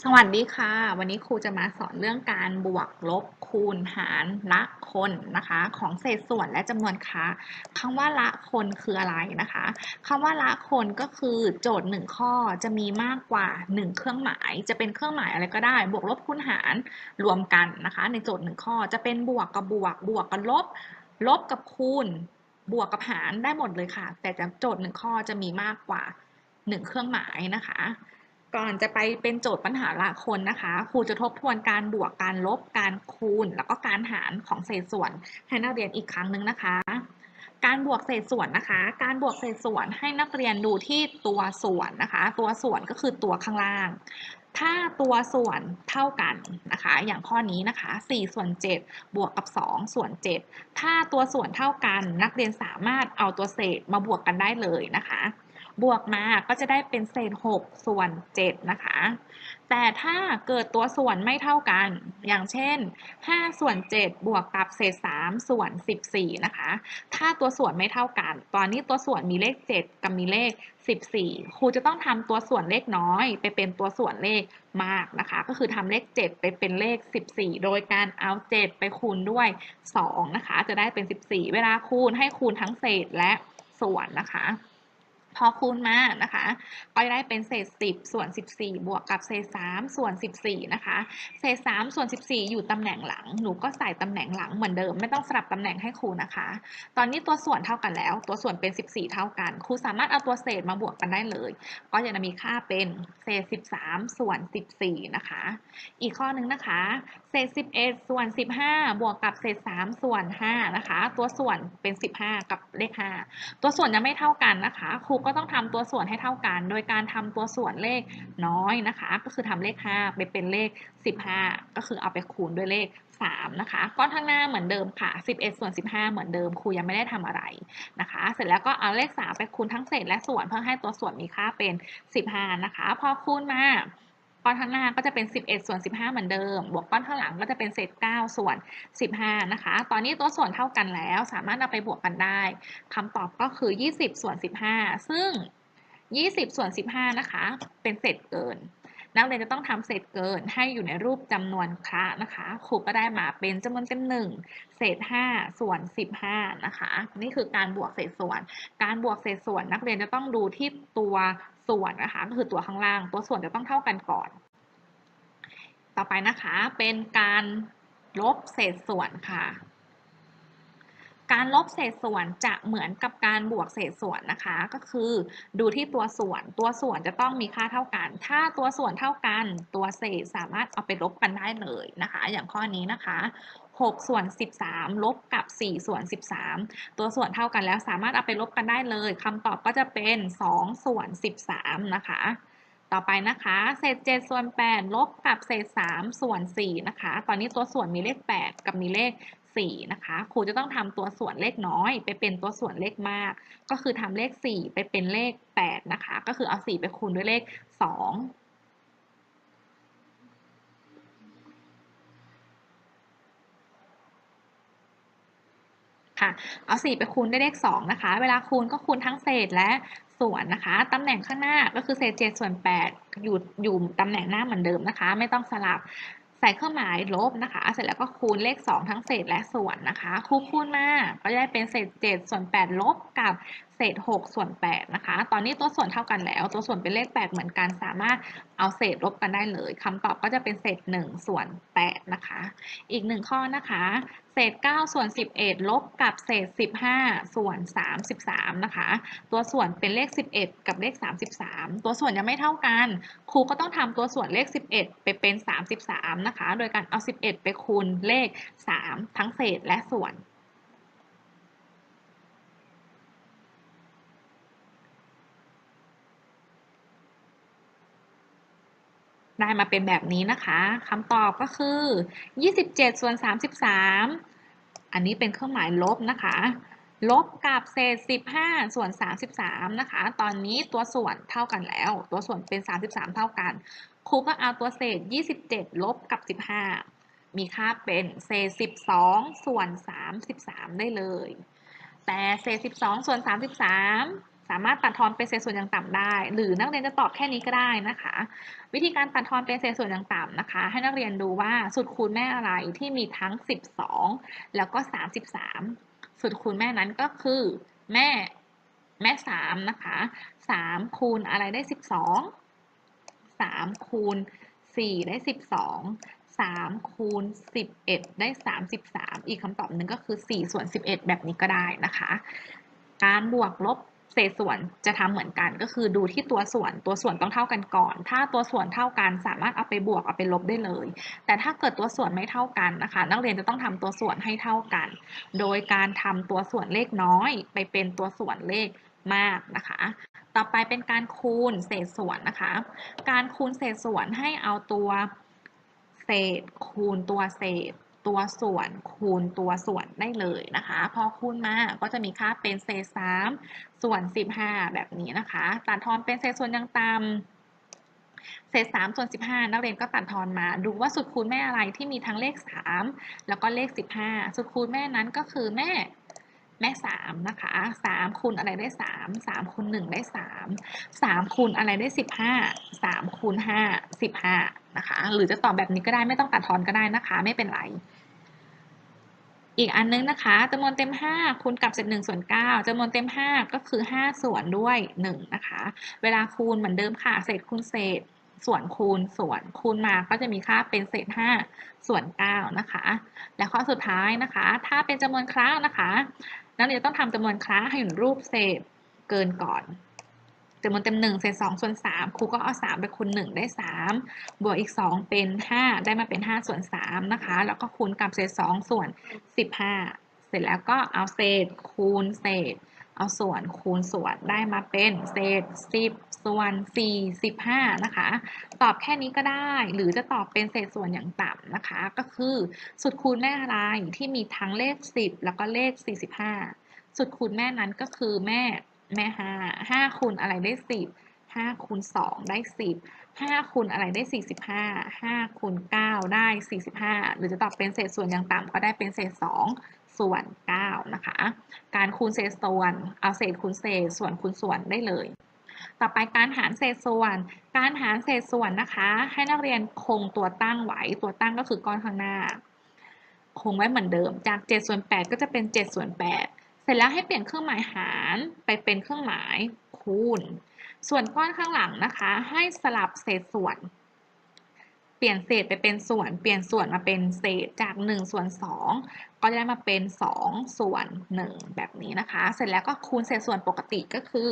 สวัสดีค่ะ วันนี้ครูจะมาสอนเรื่องการบวกลบคูณหารละคนนะคะ ของเศษส่วนและจำนวนค่าคำว่าละคนคืออะไรนะคะคำว่าละคนก็คือโจทย์หนึ่งข้อจะมีมากกว่า 1 เครื่องหมาย จะเป็นเครื่องหมายอะไรก็ได้ บวกลบคูณหารรวมกันนะคะ ในโจทย์หนึ่งข้อจะเป็นบวกกับบวก บวกกับลบ ลบกับคูณ บวกกับหารได้หมดเลยค่ะ แต่จะโจทย์หนึ่งข้อจะมีมากกว่า 1 เครื่องหมายนะคะ ก่อนจะไปเป็นโจทย์ปัญหาละคนนะคะ ครูจะทบทวนการบวกการลบการคูณ แล้วก็การหารของเศษส่วนให้นักเรียนอีกครั้งหนึ่งนะคะ การบวกเศษส่วนนะคะ การบวกเศษส่วนให้นักเรียนดูที่ตัวส่วนนะคะ ตัวส่วนก็คือตัวข้างล่าง ถ้าตัวส่วนเท่ากันนะคะ อย่างข้อนี้นะคะ 4 ส่วน 7 บวกกับ 2 ส่วน 7 ถ้าตัวส่วนเท่ากัน นักเรียนสามารถเอาตัวเศษมาบวกกันได้เลยนะคะ บวกมาก็จะได้เป็นเศษ 6 ส่วน 7 นะคะ แต่ถ้าเกิดตัวส่วนไม่เท่ากัน อย่างเช่น 5 ส่วน 7 บวกกับเศษ 3 ส่วน 14 นะคะ ถ้าตัวส่วนไม่เท่ากัน ตอนนี้ตัวส่วนมีเลข 7 กับมีเลข 14 ครูจะต้องทำตัวส่วนเลขน้อย ไปเป็นตัวส่วนเลขมากนะคะ ก็คือทำเลข 7 ไปเป็นเลข 14 โดยการเอา 7 ไปคูณด้วย 2 นะคะ จะได้เป็น 14 เวลาคูณให้คูณทั้งเศษและส่วนนะคะ พอคูณมานะคะก็ได้เป็นเศษ 10 ส่วน 14 บวกกับเศษ 3 ส่วน 14 นะคะ เศษ 3 ส่วน 14 อยู่ตำแหน่งหลัง หนูก็ใส่ตำแหน่งหลังเหมือนเดิม ไม่ต้องสลับตำแหน่งให้ครูนะคะ ตอนนี้ตัวส่วนเท่ากันแล้ว ตัวส่วนเป็น 14 เท่ากัน ครูสามารถเอาตัวเศษมาบวกกันได้เลย ก็จะมีค่าเป็นเศษ 13 ส่วน 14 นะคะ อีกข้อนึงนะคะ เศษ 11 ส่วน 15 บวกกับเศษ 3 ส่วน 5 นะคะ ตัวส่วนเป็น 15 กับเลข 5 ตัวส่วนยังไม่เท่ากันนะคะ ครูก็ต้องทำตัวส่วนให้เท่ากัน โดยการทำตัวส่วนเลขน้อยนะคะ ก็คือทำเลข 5 ไปเป็นเลข 15 ก็คือเอาไปคูณด้วยเลข 3 นะคะ ก้อนข้างหน้าเหมือนเดิมค่ะ 11 ส่วน 15 เหมือนเดิม ครูยังไม่ได้ทำอะไรนะคะ เสร็จแล้วก็เอาเลข 3 ไปคูณทั้งเศษและส่วนเพื่อให้ตัวส่วนมีค่าเป็น 15 นะคะ พอคูณมา ก้อนข้างหน้าก็จะเป็น 11 ส่วน 15 เหมือนเดิม บวกก้อนข้างหลังก็จะเป็นเศษ 9 ส่วน 15 นะคะ ตอนนี้ตัวส่วนเท่ากันแล้ว สามารถเอาไปบวกกันได้ คำตอบก็คือ 20 ส่วน 15 ซึ่ง 20 ส่วน 15 นะคะ เป็นเศษเกิน นักเรียนจะต้องทำเศษเกินให้อยู่ในรูปจำนวนคระนะคะ ครูก็ได้มาเป็นจำนวนเต็มหนึ่งเศษ 5 ส่วน 15 นะคะ นี่คือการบวกเศษส่วน การบวกเศษส่วนนักเรียนจะต้องดูที่ตัว ส่วนนะคะก็คือตัวข้างล่าง ตัวส่วนจะต้องเท่ากันก่อน ต่อไปนะคะเป็นการลบเศษส่วนค่ะ การลบเศษส่วนจะเหมือนกับการบวกเศษส่วนนะคะ ก็คือดูที่ตัวส่วน ตัวส่วนจะต้องมีค่าเท่ากัน ถ้าตัวส่วนเท่ากัน ตัวเศษสามารถเอาไปลบกันได้เลยนะคะ อย่างข้อนี้นะคะ 6 ส่วน 13 ลบกับ 4 ส่วน 13 ตัวส่วนเท่ากันแล้วสามารถเอาไปลบกันได้เลยคำตอบก็จะเป็น 2 ส่วน 13 นะคะ ต่อไปนะคะ เศษ 7 ส่วน 8 ลบกับเศษ 3 ส่วน 4 นะคะ ตอนนี้ตัวส่วนมีเลข 8 กับมีเลข4นะคะครูจะต้องทำตัวส่วนเลขน้อย ไปเป็นตัวส่วนเลขมาก ก็คือทำเลข 4 ไปเป็นเลข 8 นะคะ ก็คือเอา 4 ไปคูณด้วยเลข 2 ค่ะ เอา 4 ไปคูณได้เลข 2 นะคะ เวลาคูณก็คูณทั้งเศษและส่วนนะคะ ตำแหน่งข้างหน้าก็คือเศษ 7 ส่วน 8 อยู่อยู่ตำแหน่งหน้าเหมือนเดิมนะคะ ไม่ต้องสลับใส่เครื่องหมายลบนะคะ เสร็จแล้วก็คูณเลข 2 ทั้งเศษและส่วนนะคะ คูณคูณมา ก็ได้เป็นเศษ 7 ส่วน 8 ลบกับ ศษ 6 ส่วน 8 นะคะ ตอนนี้ตัวส่วนเท่ากันแล้ว ตัวส่วนเป็นเลข 8 เหมือนกัน สามารถเอาเศษลบกันได้เลย คำตอบก็จะเป็นเศษ 1 ส่วน 8 นะคะ อีกหนึ่งข้อนะคะ เศษ 9 ส่วน 11 ลบกับเศษ 15 ส่วน 33 นะคะ ตัวส่วนเป็นเลข 11 กับเลข 33 ตัวส่วนยังไม่เท่ากัน ครูก็ต้องทำตัวส่วนเลข 11 ไปเป็น 33 นะคะ โดยการเอา 11 ไปคูณเลข 3 ทั้งเศษและส่วน ได้มาเป็นแบบนี้นะคะคำตอบก็คือ 27 ส่วน 33 อันนี้เป็นเครื่องหมายลบนะคะ ลบกับเศษ 15 ส่วน 33 นะคะ ตอนนี้ตัวส่วนเท่ากันแล้ว ตัวส่วนเป็น 33 เท่ากัน ครูก็เอาตัวเศษ 27 ลบกับ 15 มีค่าเป็นเศษ 12 ส่วน 33 ได้เลย แต่เศษ 12 ส่วน 33 สามารถตัดทอนเป็นเศษส่วนอย่างต่ำได้ หรือนักเรียนจะตอบแค่นี้ก็ได้นะคะ วิธีการตัดทอนเป็นเศษส่วนอย่างต่ำนะคะ ให้นักเรียนดูว่าสุดคูณแม่อะไรที่มีทั้ง 12 แล้วก็ 33สุดคูณแม่นั้นก็คือ แม่แม่3นะคะ3คูณอะไรได้ 12 3คูณ4ได้ 12 3คูณ11 ได้ 33 อีกคำตอบหนึ่งก็คือ 4 ส่วน 11 แบบนี้ก็ได้นะคะ การบวกลบ เศษส่วนจะทำเหมือนกันก็คือดูที่ตัวส่วนตัวส่วนต้องเท่ากันก่อน ถ้าตัวส่วนเท่ากันสามารถเอาไปบวกเอาไปลบได้เลย แต่ถ้าเกิดตัวส่วนไม่เท่ากันนะคะ นักเรียนจะต้องทำตัวส่วนให้เท่ากัน โดยการทำตัวส่วนเลขน้อย ไปเป็นตัวส่วนเลขมากนะคะ ต่อไปเป็นการคูณเศษส่วนนะคะ การคูณเศษส่วนให้เอาตัวเศษคูณตัวเศษ ตัวส่วนคูณตัวส่วนได้เลยนะคะ พอคูณมาก็จะมีค่าเป็นเศษ3ส่วน15แบบนี้นะคะตัดทอนเป็นเศษส่วนยังต่ำเศษ3ส่วน 15 นักเรียนก็ตัดทอนมา ดูว่าสุดคูณแม่อะไรที่มีทั้งเลข 3 แล้วก็เลข 15 สุดคูณแม่นั้นก็คือแม่แม่ 3 นะคะ 3คูณอะไรได้ 3 3คูณ1ได้ 3 3คูณอะไรได้ 15 3คูณ5 15 นะคะ หรือจะตอบแบบนี้ก็ได้ไม่ต้องตัดทอนก็ได้นะคะ ไม่เป็นไร อีกอันนึงนะคะจำนวนเต็ม 5คูณกับเศษ1ส่วน9จำนวนเต็ม 5 ก็คือ 5 ส่วนด้วย 1 นะคะ เวลาคูณเหมือนเดิมค่ะ เศษคูณเศษ ส่วนคูณส่วนคูณมาก็จะมีค่าเป็นเศษ 5 ส่วน 9 นะคะ และข้อสุดท้ายนะคะ ถ้าเป็นจำนวนครั้งนะคะนักเรียนต้องทำจำนวนครั้งให้อยู่รูปเศษเกินก่อน จำนวนเต็ม1เศษ2ส่วน3ครูก็เอา3ไปคูณ1ได้3บวกอีก2เป็น5ได้มาเป็น5ส่วน3นะคะ แล้วก็คูณกับเศษ2ส่วน15เสร็จแล้วก็เอาเศษคูณเศษ เอาส่วนคูณส่วนได้มาเป็นเศษ10ส่วน45นะคะ ตอบแค่นี้ก็ได้ หรือจะตอบเป็นเศษส่วนอย่างต่ำนะคะ ก็คือสุดคูณแม่อะไรที่มีทั้งเลข10แล้วก็เลข45สุดคูณแม่นั้นก็คือแม่ แม่ห้าห้าคูณอะไรได้สิบห้าคูณสองได้สิบห้าคูณอะไรได้สี่สิบห้าห้าคูณเก้าได้สี่สิบห้าหรือจะตอบเป็นเศษส่วนอย่างต่ำก็ได้เป็นเศษสองส่วนเก้านะคะ การคูณเศษส่วน เอาเศษคูณเศษส่วนคูณส่วนได้เลย ต่อไปการหารเศษส่วน การหารเศษส่วนนะคะ ให้นักเรียนคงตัวตั้งไว้ตัวตั้งก็คือก้อนข้างหน้า คงไว้เหมือนเดิมจาก7ส่วน8ก็จะเป็น7ส่วน8 เสร็จแล้วให้เปลี่ยนเครื่องหมายหารไปเป็นเครื่องหมายคูณ ส่วนก้อนข้างหลังนะคะ ให้สลับเศษส่วน เปลี่ยนเศษไปเป็นส่วน เปลี่ยนส่วนมาเป็นเศษจาก1ส่วน2ก็จะได้มาเป็น2ส่วน1แบบนี้นะคะ เสร็จแล้วก็คูณเศษส่วนปกติก็คือ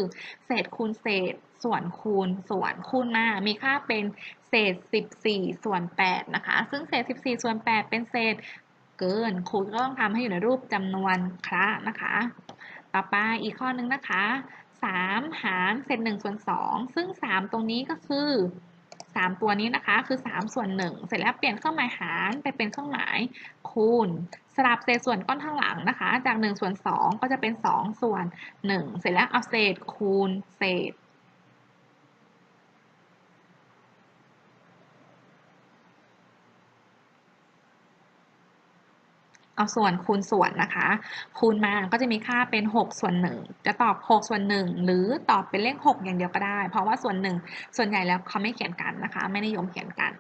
เศษคูณเศษส่วนคูณส่วนคูณมา มีค่าเป็นเศษ 14 ส่วน 8 นะคะ ซึ่งเศษ 14 ส่วน 8 เป็นเศษ เกินครูก็ต้องทำให้อยู่ในรูปจำนวนคระนะคะ ต่อไปอีกข้อนึงนะคะ 3 หารเศษ1ส่วน2 ซึ่ง 3 ตรงนี้ก็คือ 3 ตัวนี้นะคะคือ 3 ส่วน 1 เสร็จแล้วเปลี่ยนเครื่องหมายหารไปเป็นเครื่องหมายคูณ สลับเศษส่วนก้อนข้างหลังนะคะ จาก1ส่วน2 ก็จะเป็น 2 ส่วน 1 เสร็จแล้วเอาเศษคูณเศษ เอาส่วนคูณส่วนนะคะ คูณมาก็จะมีค่าเป็น 6 ส่วน 1 จะตอบ 6 ส่วน 1 หรือตอบเป็นเลข 6 อย่างเดียวก็ได้ เพราะว่าส่วน 1 ส่วนใหญ่แล้วเขาไม่เขียนกันนะคะ ไม่นิยมเขียนกัน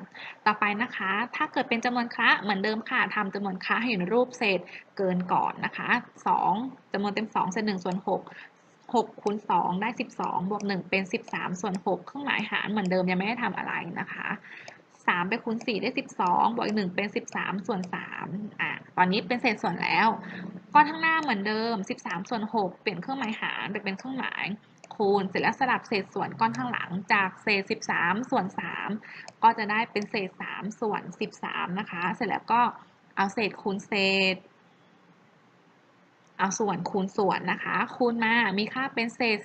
ต่อไปนะคะ ถ้าเกิดเป็นจำนวนคระเหมือนเดิมค่ะทำจำนวนคระให้อยู่ในรูปเศษเกินก่อนนะคะ 2จำนวนเต็ม 2 เศษ1ส่วน 6 6คูณ2ได้ 12 บวก 1 เป็น 13 ส่วน 6 เครื่องหมายหารเหมือนเดิมยังไม่ได้ทำอะไรนะคะ 3 ไปคูณ 4 ได้ 12 บวกอีก 1 เป็น 13 ส่วน3อะตอนนี้เป็นเศษส่วนแล้ว ก้อนข้างหน้าเหมือนเดิม 13 ส่วน 6 เปลี่ยนเครื่องหมายหารไปเป็นเครื่องหมายคูณ เสร็จแล้วสลับเศษส่วนก้อนข้างหลังจากเศษ 13 ส่วน 3 ก็จะได้เป็นเศษ 3 ส่วน 13 นะคะ เสร็จแล้วก็เอาเศษคูณเศษ เอาส่วนคูณส่วนนะคะ คูณมามีค่าเป็นเศษ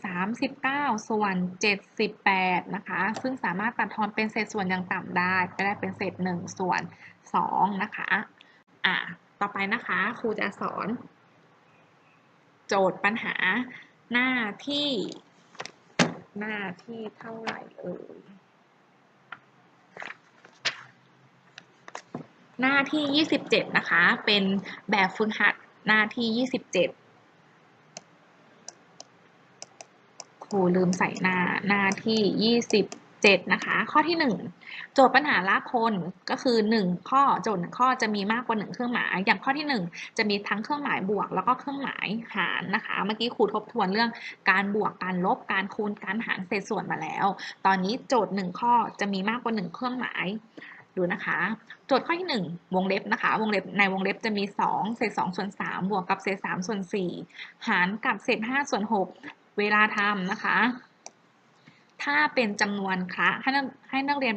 39 ส่วน 78 นะคะ ซึ่งสามารถตัดทอนเป็นเศษส่วนอย่างต่ำได้ก็ได้เป็นเศษ 1 ส่วน 2 นะคะอะต่อไปนะคะครูจะสอน โจทย์ปัญหาหน้าที่หน้าที่เท่าไหร่เอ่ยหน้าที่ 27 นะคะ เป็นแบบฝึกหัด หน้าที่ 27 ครูลืมใส่หน้าหน้าที่ 27 นะคะ ข้อที่ 1 โจทย์ปัญหาละคนก็คือ 1 ข้อโจทย์หนึ่งข้อจะมีมากกว่า 1 เครื่องหมาย อย่างข้อที่ 1 จะมีทั้งเครื่องหมายบวก แล้วก็เครื่องหมายหารนะคะ เมื่อกี้ครูทบทวนเรื่องการบวกการลบการคูณการหารเศษส่วนมาแล้ว ตอนนี้โจทย์ 1 ข้อจะมีมากกว่า 1 เครื่องหมาย ดูนะคะ โจทย์ข้อที่ 1 วงเล็บนะคะ วงเล็บในวงเล็บจะมี 2 เศษ 2 ส่วน 3 บวกกับเศษ 3 ส่วน 4 หารกับเศษ 5 ส่วน 6 เวลาทำนะคะ ถ้าเป็นจำนวนคละให้นักให้นักเรียน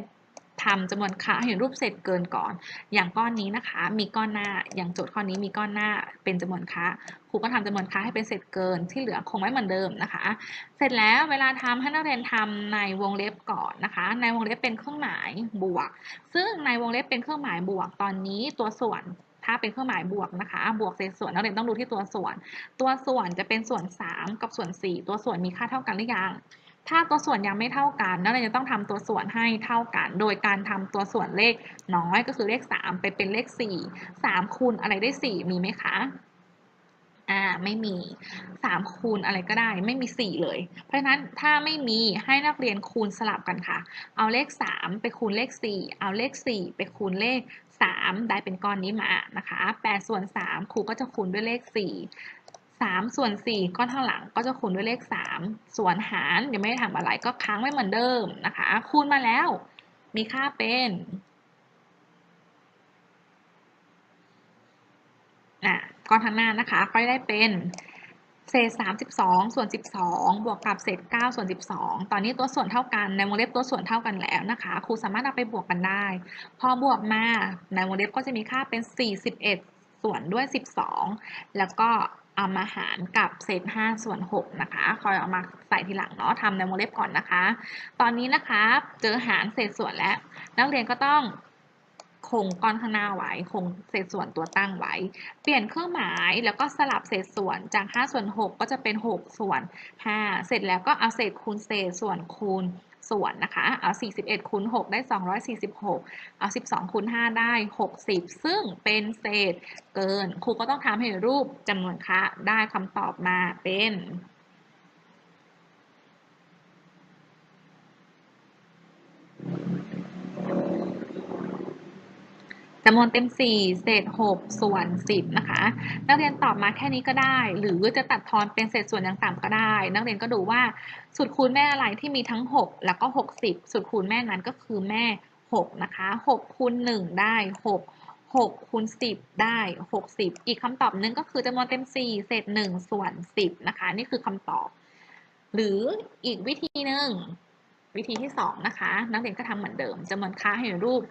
ทำจำนวนคละเห็นรูปเศษเกินก่อน อย่างก้อนนี้นะคะ มีก้อนหน้า อย่างโจทย์ข้อนี้มีก้อนหน้าเป็นจำนวนคละครูก็ทำจำนวนคละให้เป็นเศษเกินที่เหลือคงไว้เหมือนเดิมนะคะ เสร็จแล้วเวลาทำให้นักเรียนทำในวงเล็บก่อนนะคะ ในวงเล็บเป็นเครื่องหมายบวก ซึ่งในวงเล็บเป็นเครื่องหมายบวกตอนนี้ตัวส่วนถ้าเป็นเครื่องหมายบวกนะคะ บวกเศษส่วนนักเรียนต้องดูที่ตัวส่วน ตัวส่วนจะเป็นส่วน 3 กับส่วน 4 ตัวส่วนมีค่าเท่ากันหรือยัง ถ้าตัวส่วนยังไม่เท่ากันนักเรียจะต้องทำตัวส่วนให้เท่ากัน โดยการทำตัวส่วนเลขน้อยก็คือเลข 3 ไปเป็นเลข 4 3คูณอะไรได้ 4 มีไหมคะอ่าไม่มี 3 คูณอะไรก็ได้ไม่มี 4 เลย เพราะฉะนั้นถ้าไม่มีให้นักเรียนคูณสลับกันค่ะ เอาเลข 3 ไปคูณเลข 4 เอาเลข 4 ไปคูณเลข 3 ได้เป็นก้อนนี้มานะคะ8ส่วน3ครูก็จะคูณด้วยเลข 4 3 ส่วน 4ก้อนข้างหลังก็จะคูณด้วยเลข 3 ส่วนหารยังไม่ได้ทำอะไรก็ค้างไว้เหมือนเดิมนะคะ คูณมาแล้ว มีค่าเป็นอะก้อนข้างหน้านะคะก็ได้เป็นเศษ 32 ส่วน 12 บวกกับเศษ 9 ส่วน 12 ตอนนี้ตัวส่วนเท่ากัน ในวงเล็บตัวส่วนเท่ากันแล้วนะคะ ครูสามารถเอาไปบวกกันได้ พอบวกมา ในวงเล็บก็จะมีค่าเป็น 41 ส่วนด้วย 12 แล้วก็ อามาหารกับเศษ5ส่วน6นะคะ คอยเอามาใส่ทีหลังเนาะทำในวงเล็บก่อนนะคะ ตอนนี้นะคะเจอหารเศษส่วนแล้ว นักเรียนก็ต้องคงก้อนข้างหน้าไว้ คงเศษส่วนตัวตั้งไว้ เปลี่ยนเครื่องหมายแล้วก็สลับเศษส่วนจาก 5 ส่วน 6 ก็จะเป็น 6 ส่วน 5 เสร็จแล้วก็เอาเศษคูณเศษส่วนคูณ ส่วนนะคะ เอา 41คูณ6ได้ 246 เอา 12คูณ5ได้ 60 ซึ่งเป็นเศษเกิน ครูก็ต้องทำให้รูปจำนวนคะได้คำตอบมาเป็น จำนวนเต็ม 4 เศษ 6 ส่วน 10 นะคะ นักเรียนตอบมาแค่นี้ก็ได้ หรือจะตัดทอนเป็นเศษส่วนอย่างต่ำก็ได้ นักเรียนก็ดูว่าสูตรคูณแม่อะไรที่มีทั้ง 6 แล้วก็ 60 สูตรคูณแม่นั้นก็คือแม่ 6 นะคะ 6คูณ1ได้ 6 6คูณ10 ได้ 60 อีกคำตอบหนึงก็คือจำนวนเต็ม 4 เศษ 1 ส่วน 10 นะคะ นี่คือคำตอบ หรืออีกวิธีหนึ่งวิธีที่ 2 นะคะ นักเรียนก็ทำเหมือนเดิมจำนวนค่าให้รูป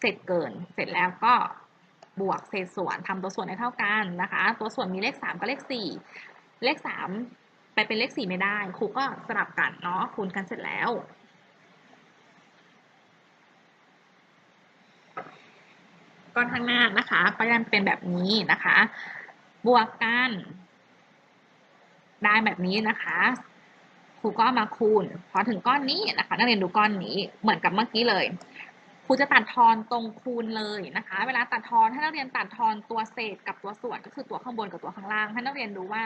เศษเกิน เสร็จแล้วก็บวกเศษส่วนทำตัวส่วนให้เท่ากันนะคะ ตัวส่วนมีเลข 3 กับเลข 4 เลข 3 ไปเป็นเลข 4 ไม่ได้ ครูก็สลับกันเนาะคูณกันเสร็จแล้ว ก้อนข้างหน้านะคะก็ยังเป็นแบบนี้นะคะ บวกกันได้แบบนี้นะคะครูก็มาคูณ พอถึงก้อนนี้นะคะ นักเรียนดูก้อนนี้เหมือนกับเมื่อกี้เลย รูจะตัดทอนตรงคูณเลยนะคะ เวลาตัดทอนให้นักเรียนตัดทอนตัวเศษกับตัวส่วนก็คือตัวข้างบนกับตัวข้างล่าง ให้นักเรียนดูว่า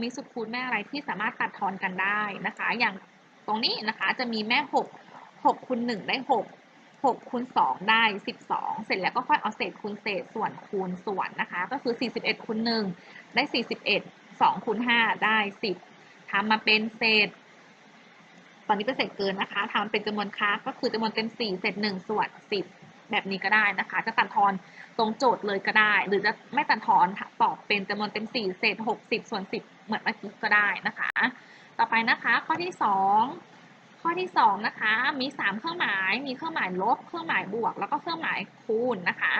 มีสูตรคูณแม่อะไรที่สามารถตัดทอนกันได้นะคะ อย่างตรงนี้นะคะจะมีแม่หกหกคูณหนึ่งได้หกหกคูณสองได้สิบสองเสร็จแล้วก็ค่อยเอาเศษคูณเศษส่วนคูณส่วนนะคะ ก็คือสี่สิบเอ็ดคูณหนึ่งได้สี่สิบเอ็ดสองคูณห้าได้สิบทำมาเป็นเศษ ตอนนี้เป็นเศษเกินนะคะทำเป็นจำนวนค้าก็คือจำนวนเต็ม4เศษ1ส่วน10 แบบนี้ก็ได้นะคะ จะตัดทอนตรงโจทย์เลยก็ได้ หรือจะไม่ตัดทอนตอบเป็นจำนวนเต็ม4เศษ60 ส่วน 10 เหมือนเมื่อกี้ก็ได้นะคะ ต่อไปนะคะข้อที่ 2 ข้อที่ 2 นะคะ มี 3 เครื่องหมาย มีเครื่องหมายลบ เครื่องหมายบวก แล้วก็เครื่องหมายคูณนะคะ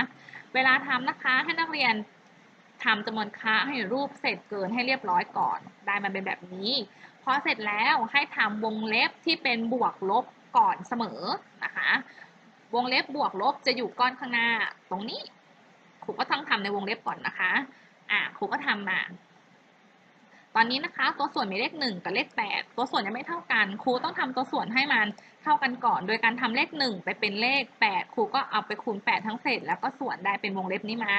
เวลาทำนะคะให้นักเรียนทำจำนวนค้าให้รูปเศษเกินให้เรียบร้อยก่อน ได้มันเป็นแบบนี้ พอเสร็จแล้วให้ทำวงเล็บที่เป็นบวกลบก่อนเสมอนะคะ วงเล็บบวกลบจะอยู่ก้อนข้างหน้าตรงนี้ครูก็ต้องทำในวงเล็บก่อนนะคะ อะครูก็ทำมา อนนี้นะคะ ตัวส่วนมีเลขหนึ่งกับเลขแปดตัวส่วนยังไม่เท่ากัน ครูต้องทำตัวส่วนให้มันเท่ากันก่อน โดยการทำเลขหนึ่งไปเป็นเลขแปดครูก็เอาไปคูณแปดทั้งเศษ แล้วก็ส่วนได้เป็นวงเล็บนี้มา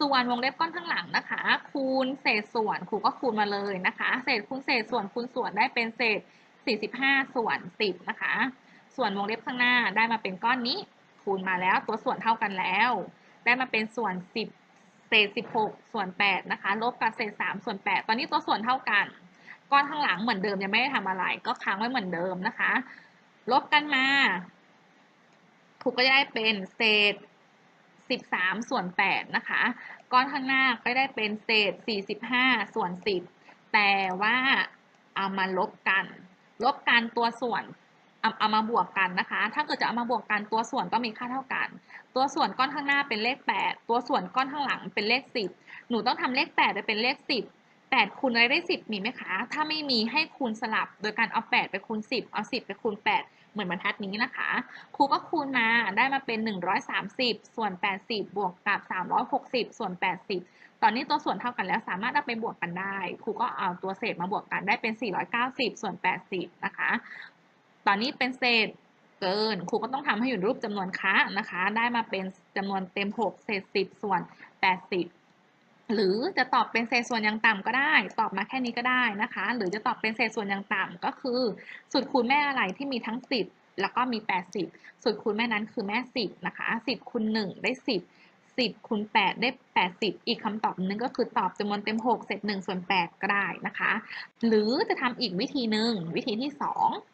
ส่วนวงเล็บก้อนข้างหลังนะคะ คูณเศษส่วนครูก็คูณมาเลยนะคะ เศษคูณเศษส่วนคูณส่วนได้เป็นเศษ 45 ส่วน 10 นะคะ ส่วนวงเล็บข้างหน้าได้มาเป็นก้อนนี้ คูณมาแล้วตัวส่วนเท่ากันแล้ว ได้มาเป็นส่วน 10 เศษ16ส่วน8นะคะลบกับเศษ3ส่วน8ตอนนี้ตัวส่วนเท่ากัน ก้อนข้างหลังเหมือนเดิมยังไม่ได้ทำอะไร ก็ค้างไว้เหมือนเดิมนะคะ ลบกันมาครูก็จะได้เป็นเศษ13ส่วน8นะคะ ก้อนข้างหน้าก็ได้เป็นเศษ45ส่วน10แต่ว่าเอามาลบกัน ลบกันตัวส่วน เอาเอามาบวกกันนะคะ ถ้าเกิดจะเอามาบวกกันตัวส่วนต้องมีค่าเท่ากัน ตัวส่วนก้อนข้างหน้าเป็นเลข 8 ตัวส่วนก้อนข้างหลังเป็นเลข 10 หนูต้องทำเลข8ไปเป็นเลข 10 8คูณอะไรได้ 10 มีไหมคะ ถ้าไม่มีให้คูณสลับ โดยการเอา 8 ไปคูณ 10 เอา 10 ไปคูณ 8 เหมือนบรรทัดนี้นะคะ ครูก็คูณมาได้มาเป็น 130 ส่วน 80 บวกกับ 360 ส่วน 80 ตอนนี้ตัวส่วนเท่ากันแล้วสามารถเอาไปบวกกันได้ ครูก็เอาตัวเศษมาบวกกันได้เป็น 490 ส่วน 80 นะคะ ตอนนี้เป็นเศษเกิน ครูก็ต้องทำให้อยู่ในรูปจำนวนคะนะคะ ได้มาเป็นจำนวนเต็ม 6 เศษ 10 ส่วน 80 หรือจะตอบเป็นเศษส่วนอย่างต่ำก็ได้ ตอบมาแค่นี้ก็ได้นะคะ หรือจะตอบเป็นเศษส่วนอย่างต่ำก็คือ สูตรคูณแม่อะไรที่มีทั้ง 10 แล้วก็มี 80 สูตรคูณแม่นั้นคือแม่ 10 นะคะ 10คูณ1ได้ 10 10คูณ8ได้ 80 อีกคำตอบหนึงก็คือตอบจำนวนเต็ม 6 เศษ1ส่วน 8 ก็ได้นะคะ หรือจะทำอีกวิธีหนึ่งวิธีที่ 2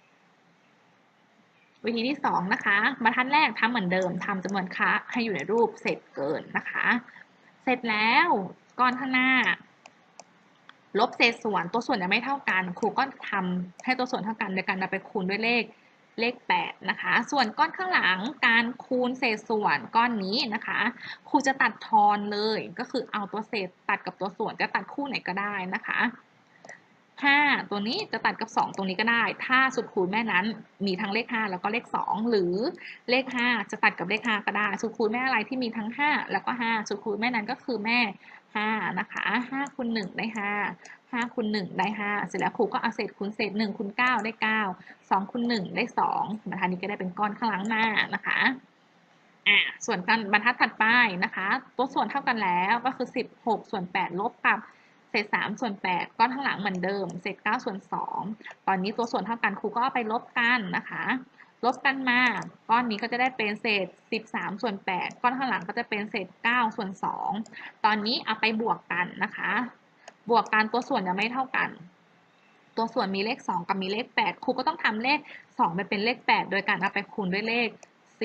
วิธีที่ 2 นะคะบรรทัดแรกทำเหมือนเดิมทำจำนวนคะให้อยู่ในรูปเศษเกินนะคะ เสร็จแล้วก้อนข้างหน้า ลบเศษส่วนตัวส่วนยังไม่เท่ากัน ครูก็ทำให้ตัวส่วนเท่ากันโดยการนำไปคูณด้วยเลขเลข 8 นะคะ ส่วนก้อนข้างหลังการคูณเศษส่วนก้อนนี้นะคะ ครูจะตัดทอนเลยก็คือเอาตัวเศษตัดกับตัวส่วนจะตัดคู่ไหนก็ได้นะคะ 5 ตัวนี้จะตัดกับ 2 ตรงนี้ก็ได้ ถ้าสุดคูณแม่นั้นมีทั้งเลข 5 แล้วก็เลข 2 หรือเลข 5 จะตัดกับเลข 5 ก็ได้ สุดคูณแม่อะไรที่มีทั้ง 5 แล้วก็ 5 สุดคูณแม่นั้นก็คือแม่ 5 นะคะ5คูณ1ได้ 5 5คูณ1ได้ 5 เสร็จแล้วครูก็เอาเศษคูณเศษ1คูณ9ได้ 9 2คูณ1ได้2บรรทัดนี้ก็ได้เป็นก้อนข้างหลังมานะคะอะส่วนการบรรทัดถัดไปนะคะ ตัวส่วนเท่ากันแล้วก็คือ 16 ส่วน 8 ลบกับ เศษ3ส่วน8ก้อนข้างหลังเหมือนเดิม เศษ9ส่วน2ตอนนี้ตัวส่วนเท่ากันครูก็เอาไปลบกันนะคะ ลบกันมา ก้อนนี้ก็จะได้เป็นเศษ 13 ส่วน 8 ก้อนข้างหลังก็จะเป็นเศษ 9 ส่วน 2 ตอนนี้เอาไปบวกกันนะคะ บวกกันตัวส่วนยังไม่เท่ากัน ตัวส่วนมีเลข 2 กับมีเลข 8 ครูก็ต้องทำเลข 2 ไปเป็นเลข 8 โดยการเอาไปคูณด้วยเลข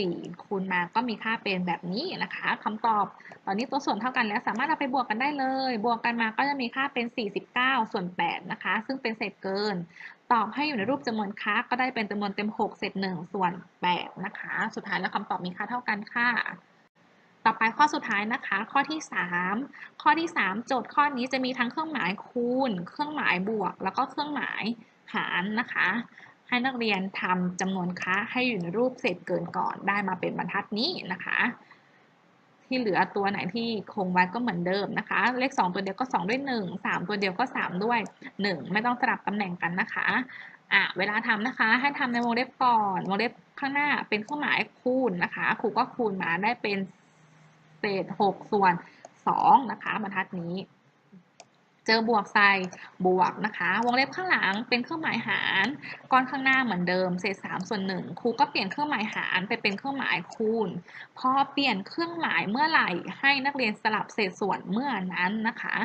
4 คูณมาก็มีค่าเป็นแบบนี้นะคะคำตอบตอนนี้ตัวส่วนเท่ากันแล้วสามารถเอาไปบวกกันได้เลย บวกกันมาก็จะมีค่าเป็น 49 ส่วน 8 นะคะ ซึ่งเป็นเศษเกิน ตอบให้อยู่ในรูปจำนวนคะก็ได้เป็นจำนวนเต็ม 6 เศษ 1 ส่วน 8 นะคะ สุดท้ายแล้วคำตอบมีค่าเท่ากันค่ะต่อไปข้อสุดท้ายนะคะ ข้อที่ 3 ข้อที่ 3 โจทย์ข้อนี้จะมีทั้งเครื่องหมายคูณ เครื่องหมายบวก แล้วก็เครื่องหมายหารนะคะ ให้นักเรียนทำจำนวนคะให้อยู่ในรูปเศษเกินก่อนได้มาเป็นบรรทัดนี้นะคะ ที่เหลือตัวไหนที่คงไว้ก็เหมือนเดิมนะคะ เลข 2 ตัวเดียวก็ 2 ด้วย 1 3 ตัวเดียวก็ 3 ด้วย 1 ไม่ต้องสลับตำแหน่งกันนะคะอะเวลาทำนะคะให้ทำในวงเล็บก่อนวงเล็บข้างหน้าเป็นเครื่องหมายคูณนะคะครูก็คูณมาได้เป็นเศษ 6 ส่วน 2 นะคะบรรทัดนี้ เจอบวกใส่บวกนะคะ วงเล็บข้างหลังเป็นเครื่องหมายหารก้อนข้างหน้าเหมือนเดิมเศษ3ส่วน1ครูก็เปลี่ยนเครื่องหมายหารไปเป็นเครื่องหมายคูณ พอเปลี่ยนเครื่องหมายเมื่อไหร่ให้นักเรียนสลับเศษส่วนเมื่อนั้นนะคะ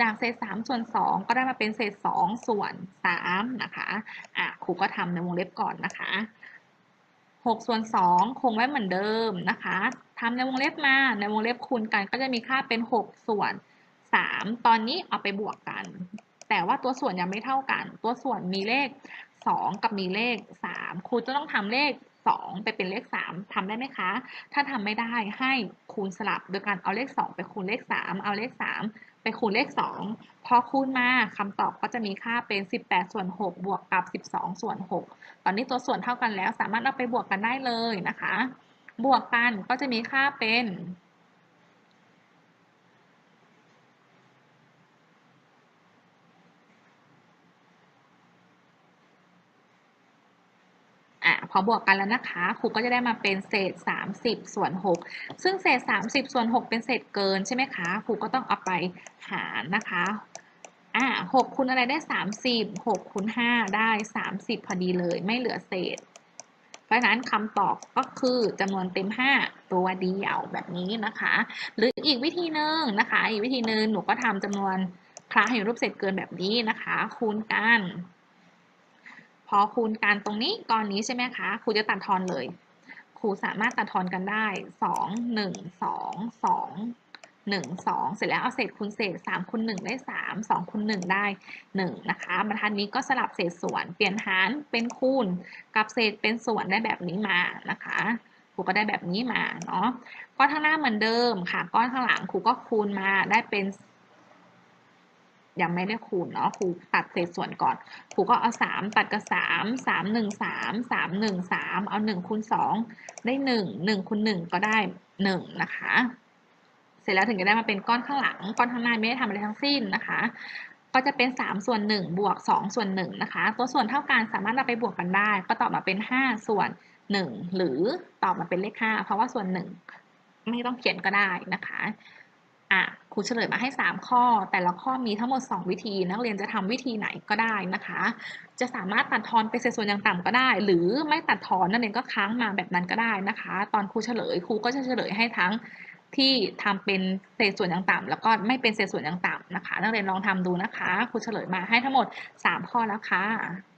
จากเศษ3ส่วน2ก็ได้มาเป็นเศษ2ส่วน3นะคะอะครูก็ทำในวงเล็บก่อนนะคะ6ส่วน2คงไว้เหมือนเดิมนะคะทำในวงเล็บมาในวงเล็บคูณกันก็จะมีค่าเป็น 6 ส่วน 3 ตอนนี้เอาไปบวกกัน แต่ว่าตัวส่วนยังไม่เท่ากัน ตัวส่วนมีเลข 2 กับมีเลข 3 ครูจะต้องทำเลข 2 ไปเป็นเลข 3ทำได้ไหมคะ ถ้าทำไม่ได้ให้คูณสลับโดยการเอาเลข 2 ไปคูณเลข 3 เอาเลข 3 ไปคูณเลข 2 พอคูณมาคำตอบก็จะมีค่าเป็น 18 ส่วน 6 บวกกับ 12 ส่วน 6 ตอนนี้ตัวส่วนเท่ากันแล้วสามารถเอาไปบวกกันได้เลยนะคะ บวกกันก็จะมีค่าเป็น อะพอบวกกันแล้วนะคะ ครูก็จะได้มาเป็นเศษ 30 ส่วน 6 ซึ่งเศษ 30 ส่วน 6 เป็นเศษเกินใช่ไหมคะ ครูก็ต้องเอาไปหารนะคะ อ่าหกคูณอะไรได้สามสิบหกคูณห้าได้สามสิบพอดีเลย ไม่เหลือเศษ เพราะฉะนั้นคำตอบก็คือจำนวนเต็ม 5 ตัวเดียวแบบนี้นะคะ หรืออีกวิธีหนึ่งนะคะ อีกวิธีหนึ่งหนูก็ทำจำนวนคลาให้รูปเศษเกินแบบนี้นะคะ คูณกัน พอคูณกันตรงนี้ก้อนนี้ใช่ไหมคะครูจะตัดทอนเลย ครูสามารถตัดทอนกันได้สองหนึ่งสองสองหนึ่งสองเสร็จแล้วเอาเศษคูณเศษสามคูณหนึ่งได้สามสองคูณหนึ่งได้หนึ่งนะคะบรรทัดนี้ก็สลับเศษส่วน เปลี่ยนหารเป็นคูณ กับเศษเป็นส่วนได้แบบนี้มานะคะครูก็ได้แบบนี้มาเนาะก้อนข้างหน้าเหมือนเดิมค่ะ ก้อนข้างหลังครูก็คูณมาได้เป็น ยังไม่ได้คูณเนาะครูตัดเศษส่วนก่อนครูก็เอาสามตัดกับสามสามหนึ่งสามสามหนึ่งสามเอาหนึ่งคูณสองได้หนึ่งหนึ่งคูณหนึ่งก็ได้หนึ่งนะคะ เสร็จแล้วถึงจะได้มาเป็นก้อนข้างหลัง ก้อนข้างหน้าไม่ได้ทำอะไรทั้งสิ้นนะคะ ก็จะเป็น 3 ส่วน 1 บวก 2 ส่วน 1 นะคะ ตัวส่วนเท่ากันสามารถนำไปบวกกันได้ ก็ตอบมาเป็น 5 ส่วน 1 หรือตอบมาเป็นเลข 5 เพราะว่าส่วน 1 ไม่ต้องเขียนก็ได้นะคะ อะครูเฉลยมาให้ 3 ข้อ แต่ละข้อมีทั้งหมด 2 วิธี นักเรียนจะทำวิธีไหนก็ได้นะคะ จะสามารถตัดทอนไปเศษส่วนอย่างต่ำก็ได้ หรือไม่ตัดทอนนักเรียนก็ค้างมาแบบนั้นก็ได้นะคะ ตอนครูเฉลยครูก็จะเฉลยให้ทั้งที่ทำเป็นเศษส่วนอย่างต่ำแล้วก็ไม่เป็นเศษส่วนอย่างต่ำนะคะ นักเรียนลองทำดูนะคะครูเฉลยมาให้ทั้งหมด 3 ข้อแล้วค่ะ